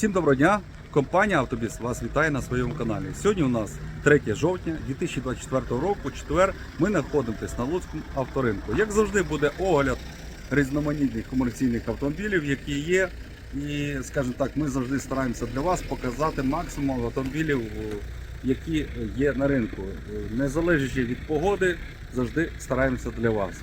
Всім доброго дня! Компанія Автобіс вас вітає на своєму каналі. Сьогодні у нас 3 жовтня 2024 року, четвер. Ми знаходимося на Луцькому авторинку. Як завжди, буде огляд різноманітних комерційних автомобілів, які є. І, скажімо так, ми завжди стараємося для вас показати максимум автомобілів, які є на ринку. Е, Не залежачи від погоди, завжди стараємося для вас.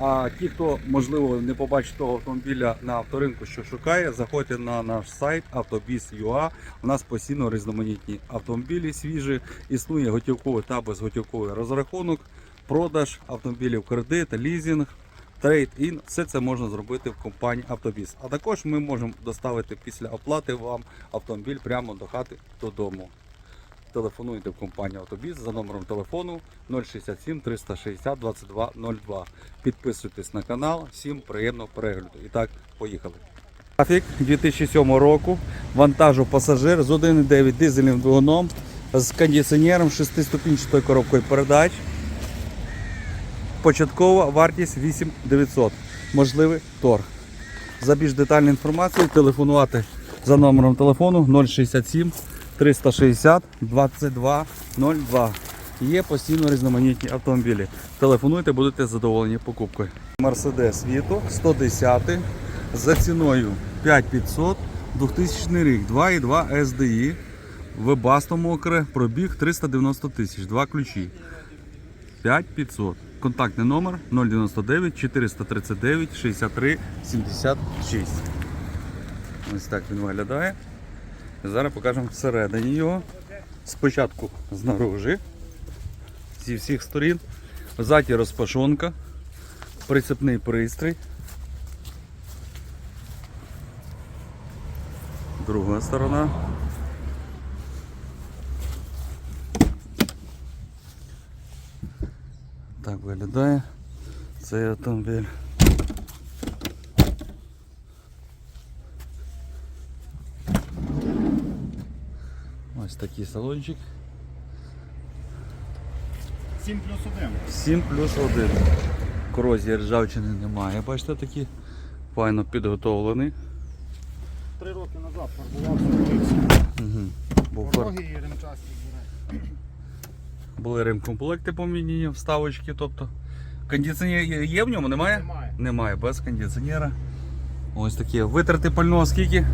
А ті, хто можливо не побачить того автомобіля на авторинку, що шукає, заходьте на наш сайт Автобіс.ua. У нас постійно різноманітні автомобілі свіжі. Існує готівковий та безготівковий розрахунок, продаж автомобілів, кредит, лізинг, трейд-ін. Все це можна зробити в компанії Автобіс. А також ми можемо доставити після оплати вам автомобіль прямо до хати додому. Телефонуйте в компанію Автобіс за номером телефону 067 360 22 02. Підписуйтесь на канал. Всім приємного перегляду. І так, поїхали. Трафік 2007 року. Вантажу пасажир з 1,9 дизельним двигуном з кондиціонером 6-ступінчатою коробкою передач. Початкова вартість 8900. Можливий торг. За більш детальну інформацію телефонувати за номером телефону 067 360 22 02. Є постійно різноманітні автомобілі. Телефонуйте, будете задоволені покупкою. Мерседес Віто 110 за ціною 5500 2000 рік 2,2 SDI. Вебасто мокре, пробіг 390 тисяч, два ключі. 5500. Контактний номер 099 439 63 76. Ось так він виглядає. Зараз покажемо всередині його. Спочатку знаружи, зі всіх сторін. Ззаді розпашонка, прицепний пристрій. Друга сторона. Так виглядає цей автомобіль. Такий салончик. 7 плюс 1. 7 плюс 1. Корозії ржавчини немає. Бачите, такі файно підготовлені. Три роки назад фарбувався. Угу. Пороги і ремчасті збирає. Були ремкомплекти поміняні, вставочки. Тобто. Кондиціонер є- в ньому, немає? Немає. Немає, без кондиціонера. Ось такі. Витрати пального скільки?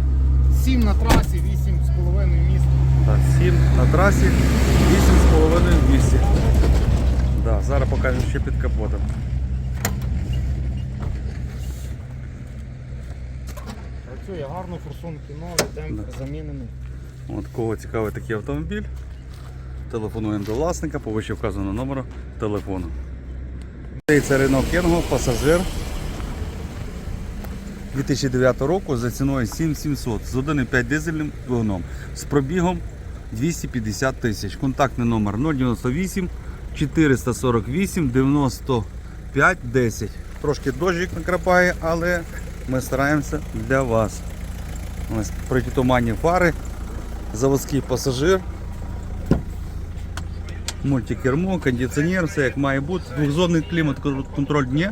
7 на трасі, 8 з Так, 7 на трасі, 8,5 в місті. Да, зараз покажемо ще під капотом. Працює гарно, форсунки нові, демпфер замінений. От кого цікавий такий автомобіль, телефонуємо до власника по вище вказаного номеру телефону. Це Renault Kengo, пасажир 2009 року за ціною 7700 з 1,5 дизельним двигуном з пробігом 250 тисяч. Контактний номер 098 448 95 10. Трошки дощик накрапає, але ми стараємося для вас. Ось протитуманні фари, заводський пасажир, мультикермо, кондиціонер, все як має бути. Двохзонний клімат контроль дні.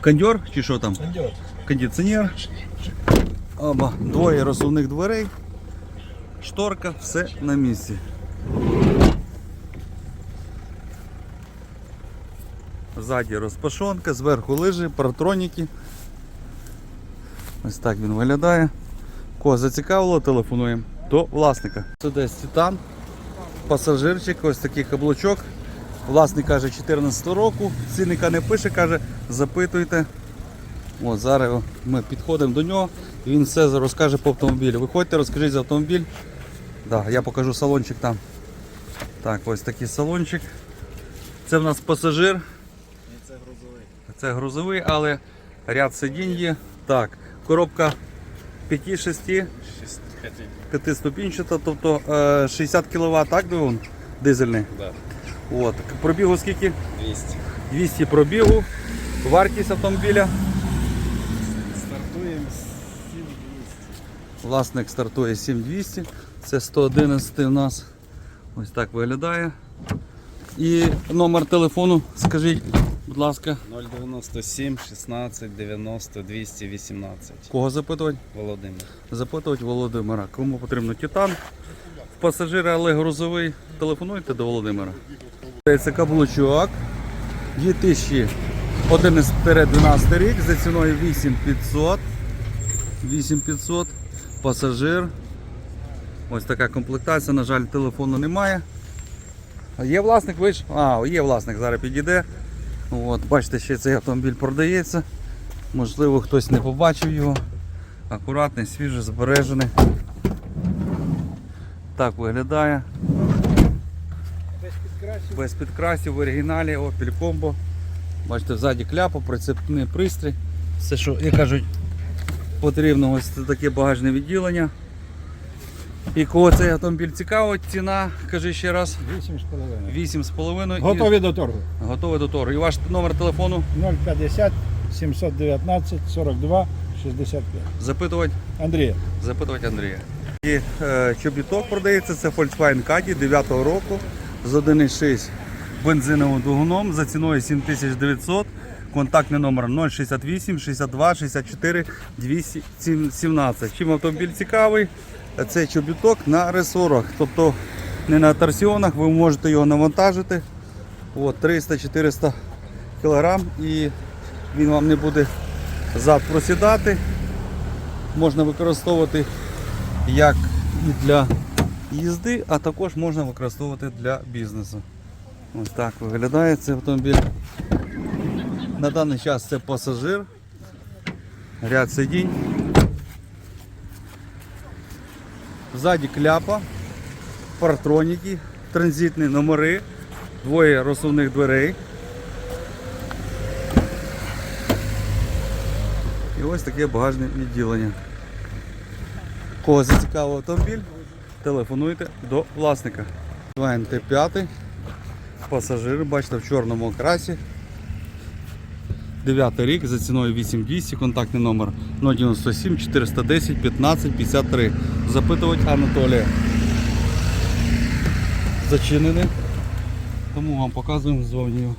Кондьор чи що там? Кондиціонер. Оба. Двоє розсувних дверей. Шторка, все на місці. Ззаді розпашонка, зверху лижі, паратроніки. Ось так він виглядає. Кого зацікавило, телефонуємо до власника. Це десь титан, пасажирчик, ось такий каблучок. Власник каже 14 року, цінника не пише, каже, запитуйте. От зараз ми підходимо до нього і він все розкаже по автомобілю. Виходьте, розкажіть за автомобіль. Да, я покажу салончик там. Так, ось такий салончик. Це в нас пасажир. І це грузовий. Це грузовий, але ряд сидінь є. Так, коробка 5-6 п'ятиступінчата, тобто е, 60 кВт, так двигун дизельний. Да, От. Пробігу скільки? 200. 200 пробігу. Вартість автомобіля. Стартуємо з 7200. Власник стартує 7200. Це 111 у нас. Ось так виглядає. І номер телефону, скажіть. будь ласка. 097 16 90 218. Кого запитувати? Володимир. Запитувати Володимира. Кому потрібно титан? В пасажира, але грузовий. Телефонуйте до Володимира. Це каблучок. 2011-12 рік за ціною 8500. 8500. Пасажир. Ось така комплектація. На жаль, телефону немає. Є власник вийшов? А, є власник, зараз підійде. От, бачите, ще цей автомобіль продається. Можливо, хтось не побачив його. Акуратний, свіжий, збережений. Так виглядає. Без підкрасів. Без підкрасів в оригіналі Opel Combo. Бачите, ззаді кляпа, прицепний пристрій. Все, що, як кажуть, потрібно ось таке багажне відділення. І кого цей автомобіль цікавить, ціна, кажи ще раз, 8,5. 8,5 і Готові до торгу. готовий до торгу. І ваш номер телефону 050 719 42 65. запитувати. Андрій, запитувати Андрія. І е, чобіток продається, це Volkswagen Caddy 9 року з 1,6 бензиновим двигуном за ціною 7900. Контактний номер 068 62 64 217. Чим автомобіль цікавий? Це чобіток на ресорах, тобто не на торсіонах, ви можете його навантажити. От, 300-400 кг і він вам не буде зад просідати. Можна використовувати як і для їзди, а також можна використовувати для бізнесу. Ось так виглядає цей автомобіль. На даний час це пасажир, ряд сидінь. Ззаді кляпа, партроніки, транзитні номери, двоє розсувних дверей. І ось таке багажне відділення. Кого зацікавив автомобіль, телефонуйте до власника. Вайн Т5, пасажири, бачите, в чорному окрасі. 9 рік за ціною 8200, контактний номер 097 410 15 53. Запитувати Анатолія. Зачинений. Тому вам показуємо ззовні.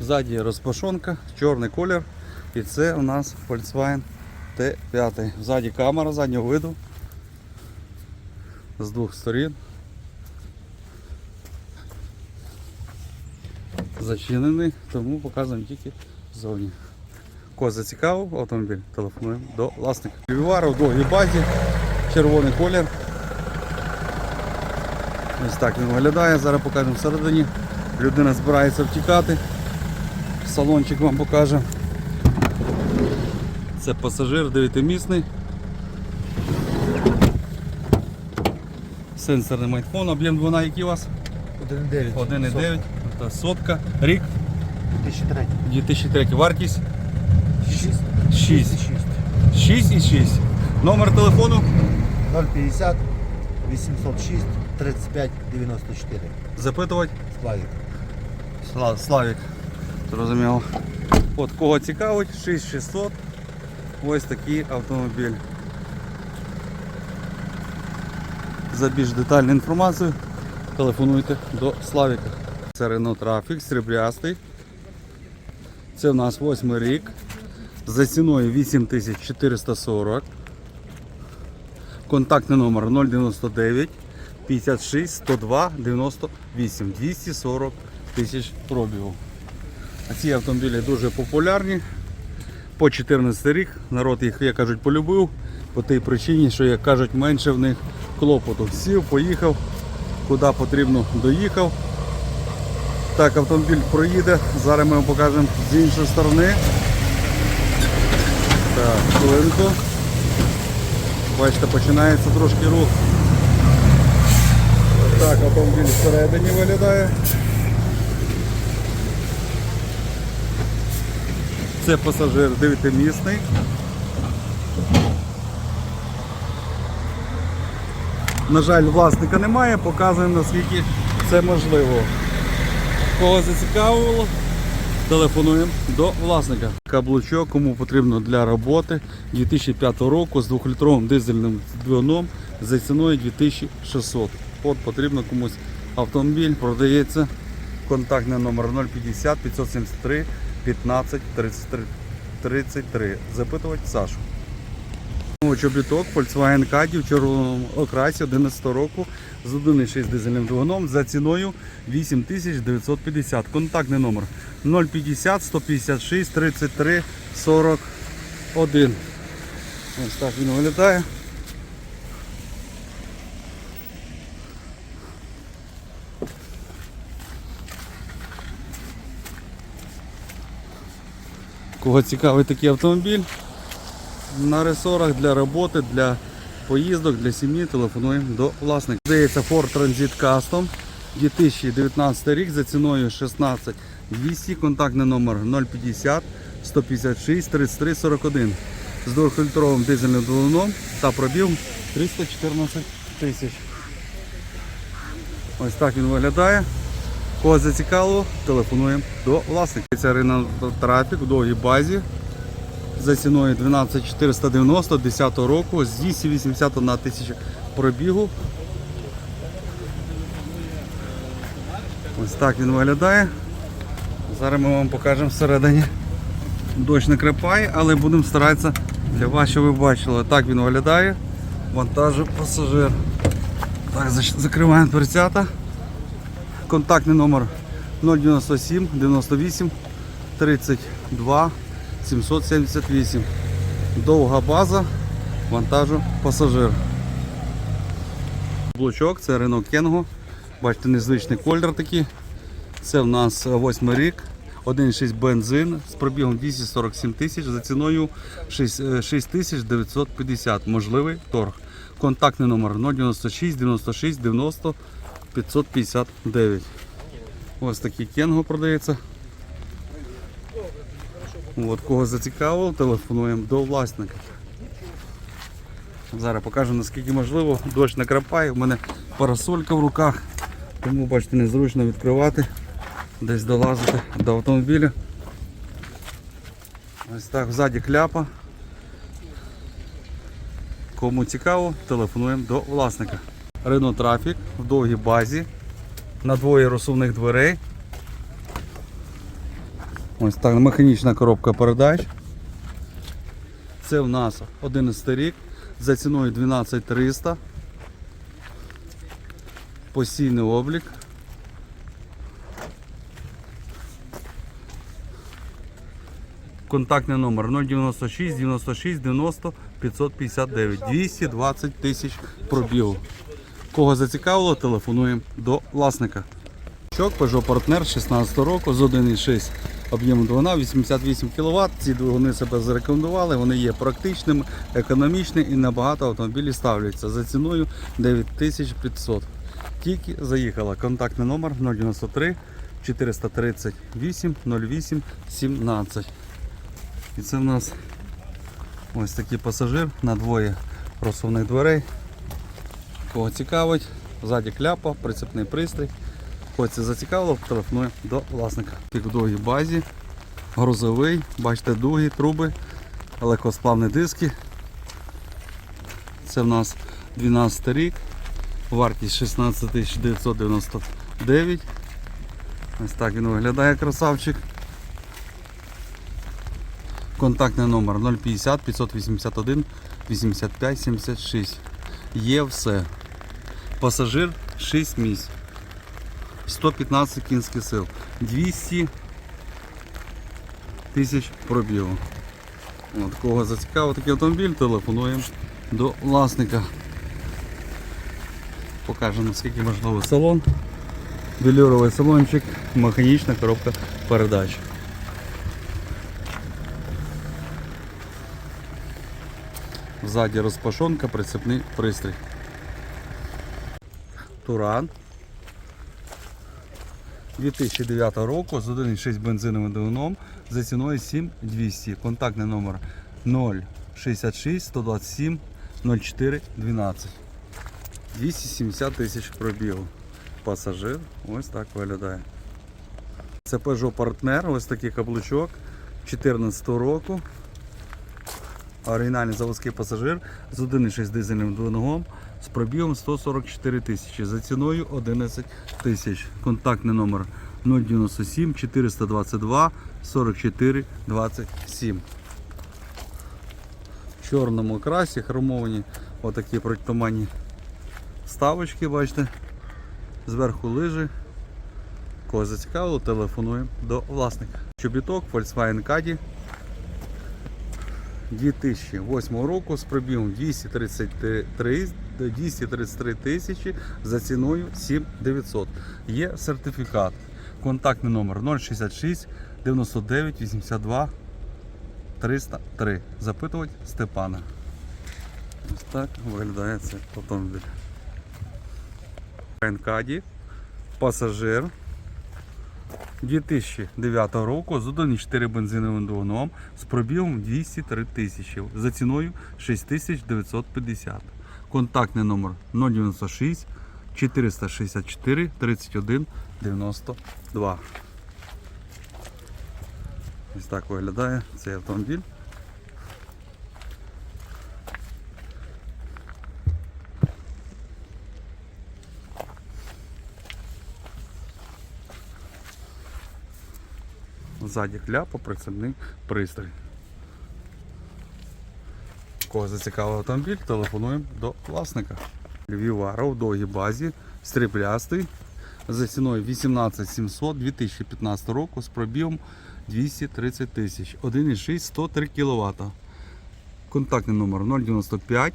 Ззаді розпашонка, чорний колір. І це у нас Volkswagen Т5. Ззаді камера заднього виду. З двох сторін. Зачинений, тому показуємо тільки ззовні. Кого зацікавив автомобіль, телефонуємо до власника. Вівара в довгій базі, червоний колір. Ось так він виглядає, зараз покажемо всередині. Людина збирається втікати. Салончик вам покаже. Це пасажир 9-місний. Сенсорний майтфон, об'єм двигуна який у вас? 1,9. 1,9, та сотка. Рік 2003. 2003. Вартість 6. 6. 6 і 6. Номер телефону 050 806 35 94. запитувати. Славік. Сла- Славік. Зрозуміло. От кого цікавить, 6600. Ось такий автомобіль. За більш детальну інформацію телефонуйте до Славіка. Це Renault Traffic, сріблястий. Це у нас восьмий рік. За ціною 8440. Контактний номер 099 56 102 98 240 тисяч пробігу. Ці автомобілі дуже популярні. По 14 рік народ їх, як кажуть, полюбив по тій причині, що, як кажуть, менше в них клопоту. Сів, поїхав, куди потрібно доїхав. Так, автомобіль проїде. Зараз ми вам покажемо з іншої сторони. Так, хвилинку. Бачите, починається трошки рух. Так, автомобіль всередині виглядає. Це пасажир 9-місний. На жаль, власника немає, показуємо наскільки це можливо. Кого зацікавило, телефонуємо до власника. Каблучок, кому потрібно для роботи 2005 року з 2-літровим дизельним двигуном за ціною 2600. От потрібно комусь автомобіль, продається Контактний номер 050 573 15 33 33. Запитувати Сашу. Чобіток Volkswagen Caddy в червоному окрасі 11 року з 1,6 дизельним двигуном за ціною 8950. Контактний номер 050 156 33 41. Ось так він виглядає. Кого цікавий такий автомобіль? На ресорах для роботи, для поїздок, для сім'ї телефонуємо до власника. Здається Ford Transit Custom 2019 рік за ціною 16 200, контактний номер 050 156 33 41 з двохфільтровим дизельним двигуном та пробігом 314 тисяч. Ось так він виглядає. Кого зацікавило, телефонуємо до власника. Це Рина Трафік в довгій базі за ціною 12490 10 року з 281 тисяча пробігу. Ось так він виглядає. Зараз ми вам покажемо всередині. Дощ не крапає, але будемо старатися для вас, щоб ви бачили. Так він виглядає. Вантажу пасажир. Так, закриваємо дверцята. Контактний номер 097 98 32 778. Довга база вантажу пасажир. Блочок, це Renault Kengo. Бачите, незвичний колір такий. Це в нас 8 рік. 1,6 бензин з пробігом 247 тисяч за ціною 6950. Можливий торг. Контактний номер 096 96 90 559. Ось такий Кенго продається. От, кого зацікавило, телефонуємо до власника. Зараз покажу наскільки можливо. Дощ накрапає, у мене парасолька в руках, тому бачите, незручно відкривати, десь долазити до автомобіля. Ось так, ззаді кляпа. Кому цікаво, телефонуємо до власника. Renault Traffic в довгій базі, на двоє розсувних дверей. Ось так, механічна коробка передач. Це в нас 11 рік за ціною 12300. Постійний облік. Контактний номер 096 96 90 559 220 тисяч пробігу. Кого зацікавило, телефонуємо до власника. Peugeot Partner 16 року з 1,6 об'єму двигуна 88 кВт. Ці двигуни себе зарекомендували, вони є практичними, економічними і на багато автомобілів ставляться за ціною 9500. Тільки заїхала. Контактний номер 093 438 08 17. І це в нас ось такий пасажир на двоє розсувних дверей. Кого цікавить, ззаді кляпа, прицепний пристрій. Хочеться зацікавило, телефонує до власника. Пік в довгій базі, грузовий, бачите, дуги, труби, легкосплавні диски. Це в нас 12 рік, вартість 16 999. Ось так він виглядає красавчик. Контактний номер 050 581 85 76. Є все. Пасажир 6 місць. 115 кінських сил, 200 тисяч пробігу. От, кого зацікавив такий автомобіль, телефонуємо до власника. Покажемо наскільки можливо салон. Велюровий салончик, механічна коробка передач. Ззаді розпашонка, прицепний пристрій. Туран 2009 року з 1,6 бензиновим двигуном за ціною 7200. Контактний номер 066 127 04 12. 270 тисяч пробігу. Пасажир ось так виглядає. Це Peugeot Partner, ось такий каблучок 2014 року. Оригінальний заводський пасажир з 1,6 дизельним двигуном з пробігом 144 тисячі за ціною 11 тисяч. Контактний номер 097 422 44 27. В чорному красі хромовані отакі протитуманні вставочки, бачите. Зверху лижи. Кого зацікавило, телефонуємо до власника. Чобіток Volkswagen Caddy 2008 року з пробігом 233, 233 тисячі за ціною 7900. Є сертифікат. Контактний номер 066 99 82 303. Запитувати Степана. Ось так виглядає цей автомобіль. Каді, пасажир 2009 року з 1,4 бензиновим двигуном з пробігом 203 тисячі за ціною 6950. Контактний номер 096 464 31 92. Ось так виглядає цей автомобіль. Ззаді кляпа, прицепний пристрій. Кого зацікавив автомобіль, телефонуємо до власника. Львівара в довгій базі, стріблястий, за ціною 18 700 2015 року з пробігом 230 тисяч. 1,6 103 кВт. Контактний номер 095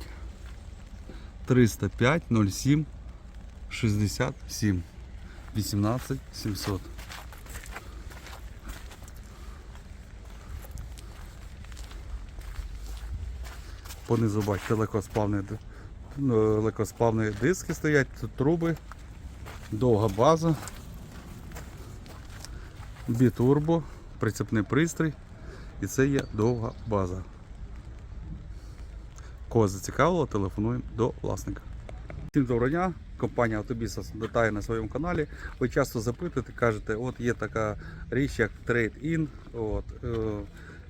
305 07 67 18 700. Понизу бачите легкосплавні, ну, легкосплавні диски стоять, тут труби, довга база, бітурбо, прицепний пристрій і це є довга база. Кого зацікавило, телефонуємо до власника. Всім доброго дня. Компанія Автобіса летає на своєму каналі. Ви часто запитуєте, кажете, от є така річ, як Trade-in.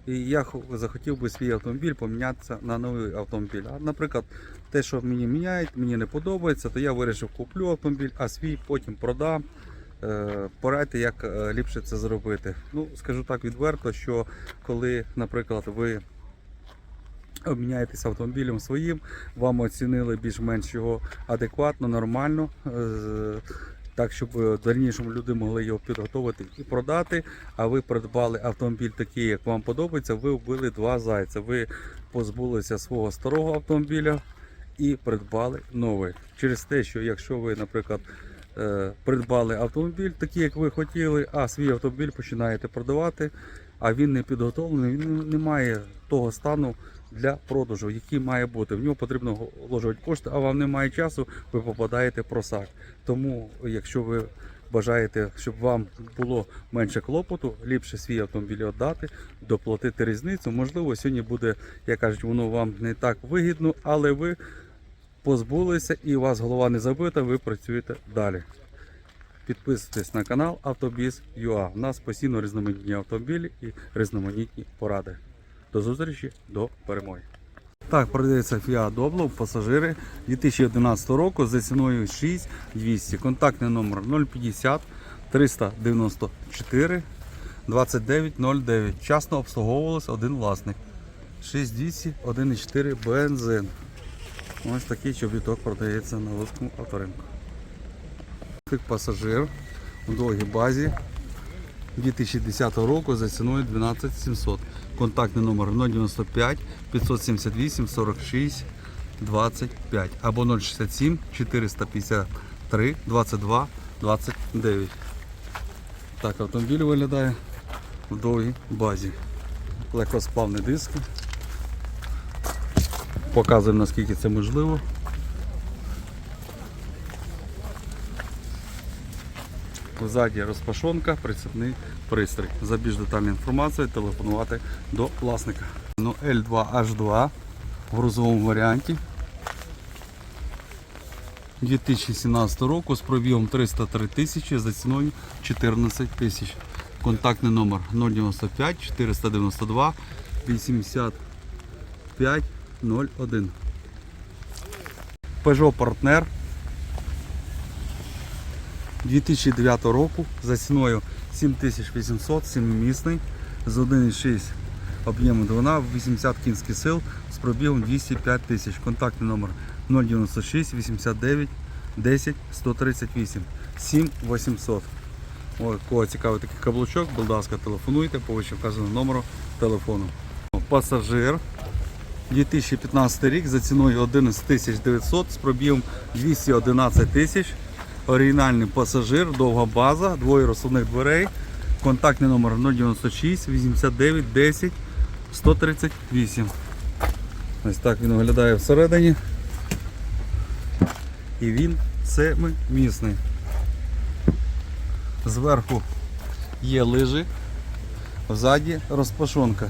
Е, і я хо- захотів би свій автомобіль помінятися на новий автомобіль. А, наприклад, те, що мені міняють, мені не подобається, то я вирішив куплю автомобіль, а свій потім продам. Е, Порадьте, як е, ліпше це зробити. Ну, скажу так відверто, що коли, наприклад, ви обміняєтесь автомобілем своїм, вам оцінили більш-менш його адекватно, нормально. Так, щоб е, в дальнішому люди могли його підготувати і продати. А ви придбали автомобіль такий, як вам подобається, ви вбили два зайця. Ви позбулися свого старого автомобіля і придбали новий. Через те, що якщо ви, наприклад, е, придбали автомобіль, такий, як ви хотіли, а свій автомобіль починаєте продавати, а він не підготовлений, він не має того стану для продажу, який має бути. В нього потрібно вложувати кошти, а вам немає часу, ви попадаєте в просак. Тому, якщо ви бажаєте, щоб вам було менше клопоту, ліпше свій автомобіль віддати, доплатити різницю. Можливо, сьогодні буде, як кажуть, воно вам не так вигідно, але ви позбулися і у вас голова не забита, ви працюєте далі. Підписуйтесь на канал Автобіз.ua. У нас постійно різноманітні автомобілі і різноманітні поради. До зустрічі, до перемоги. Так, продається Fiat Doblo, пасажири 2011 року за ціною 6200. Контактний номер 050 394 2909. Вчасно обслуговувалось один власник. 6200 1,4 бензин. Ось такий чобіток продається на Луцькому авторинку. Пасажир у довгій базі 2010 року за ціною 12700. Контактний номер 095 578 46 25 або 067 453 22 29. Так, автомобіль виглядає в довгій базі. Легкосплавні диски. Показуємо наскільки це можливо. Ззаді розпашонка, прицепний пристрій. За більш детальною інформацією телефонувати до власника. Ну, L2H2 в грузовому варіанті. 2017 року з пробігом 303 тисячі за ціною 14 тисяч. Контактний номер 095 492 85 01. Peugeot Partner 2009 року за ціною 7800, 7-місний, з 1,6 об'єму двигуна, 80 кінських сил з пробігом 205 тисяч. Контактний номер 096 89 10 138 7800. О, кого цікавий такий каблучок, будь ласка, телефонуйте по вказаному номеру телефону. Пасажир 2015 рік за ціною 11 900 з пробігом 211 тисяч. Оригінальний пасажир, довга база, двоє розсувних дверей. Контактний номер 096 89 10 138. Ось так він виглядає всередині. І він семимісний. Зверху є лижі, ззаді розпашонка.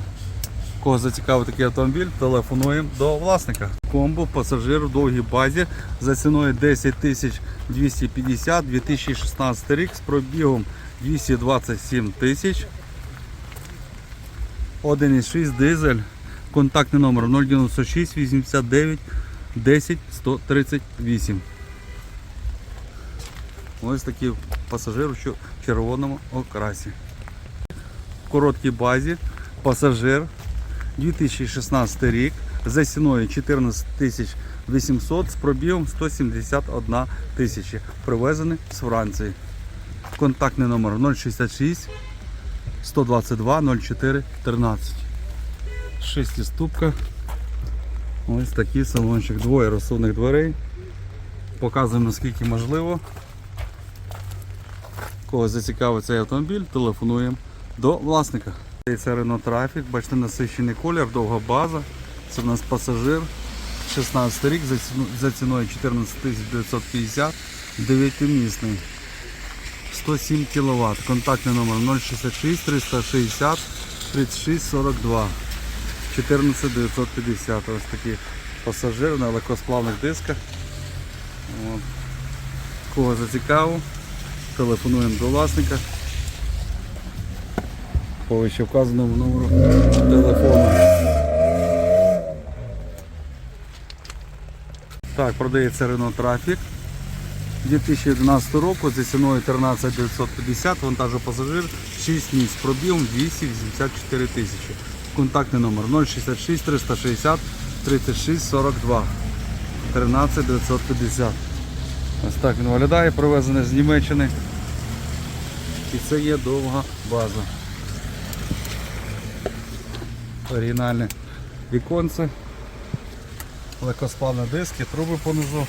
Кого зацікавив такий автомобіль, телефонуємо до власника. Комбо пасажир в довгій базі за ціною 10 250 2016 рік з пробігом 227 тисяч. 1,6 дизель. Контактний номер 096 89 10 138. Ось такий пасажир у чер- червоному окрасі. В короткій базі пасажир 2016 рік за ціною 14 800 з пробігом 171 тисяча. Привезений з Франції. Контактний номер 066 122 04 13. Шестиступка. Ось такий салончик. Двоє розсувних дверей. Показуємо наскільки можливо. Кого зацікавить цей автомобіль, телефонуємо до власника. Це Renault Traffic, бачите, насичений колір, довга база. Це в нас пасажир. 16 рік за ціною 14 950, 9-місний. 107 кВт. Контактний номер 066 360 36 42. 14 950. Ось такий пасажир на легкосплавних дисках. От. Кого зацікавив, телефонуємо до власника. По вище вказаному номеру телефону. Так, продається Renault Traffic 2011 року за ціною 13 950, вантажопасажир 6 місць, пробігом 284 тисячі. Контактний номер 066 360 36 42 13 950. Ось так він виглядає, привезений з Німеччини. І це є довга база. Оригінальне віконце, легкосплавні диски, труби понизу.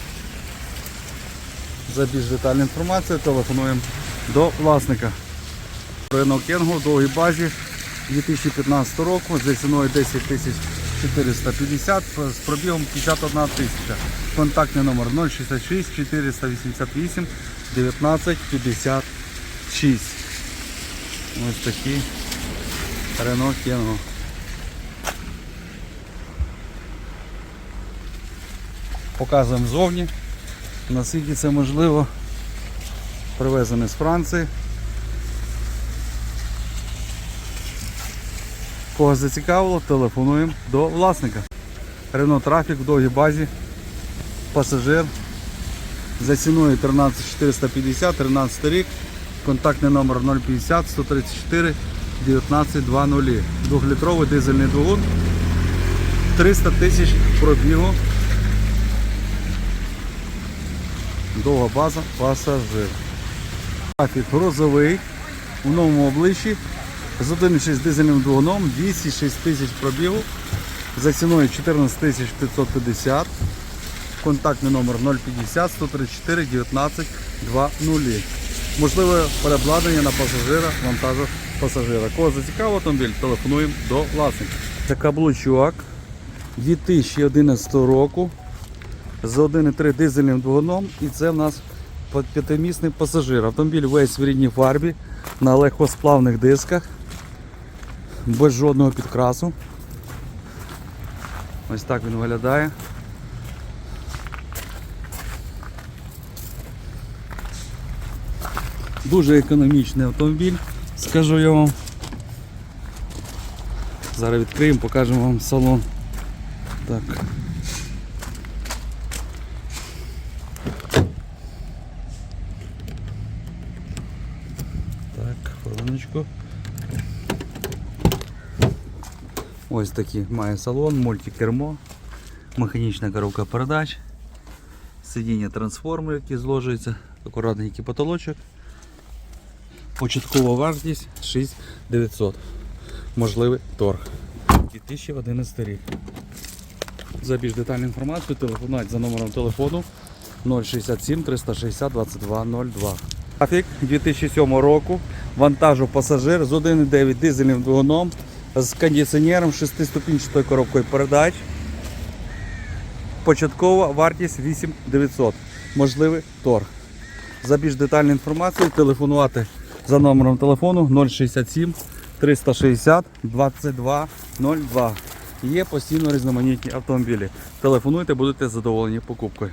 За більш детальну інформацію телефонуємо до власника. Ринок Кенгу в довгій базі 2015 року за ціною 10 450 з пробігом 51 тисяча. Контактний номер 066 488 19 56. Ось такий Renault Кенгу. Показуємо зовні, наскільки це можливо. Привезений з Франції. Кого зацікавило, телефонуємо до власника. Renault Traffic в довгій базі. Пасажир. За ціною 13450, 13 рік. Контактний номер 050 134 1920. Двохлітровий дизельний двигун. 300 тисяч пробігу. Довга база, пасажир. Трафік грузовий у новому обличчі з 1,6 дизельним двигуном, 206 тисяч пробігу, за ціною 14 тисяч 550. Контактний номер 050 134 19 20. Можливе переобладнання на пасажира, вантажу пасажира. Кого зацікавив автомобіль, телефонуємо до власника. Це каблучок 2011 року з 1,3 дизельним двигуном і це в нас п'ятимісний пасажир. Автомобіль весь в рідній фарбі на легкосплавних дисках, без жодного підкрасу. Ось так він виглядає. Дуже економічний автомобіль, скажу я вам. Зараз відкриємо, покажемо вам салон. Так. Ось такий має салон, мультикермо, механічна коробка передач, сидіння трансформер, який зложується, акуратненький потолочок. Початкова вартість 6900. Можливий торг. 2011 рік. За більш детальну інформацію телефонуйте за номером телефону 067 360 22 02. Графік 2007 року. Вантажу пасажир з 1,9 дизельним двигуном з кондиціонером 6-ступінчатою коробкою передач. Початкова вартість 8900. Можливий торг. За більш детальну інформацію телефонувати за номером телефону 067 360 22 02. Є постійно різноманітні автомобілі. Телефонуйте, будете задоволені покупкою.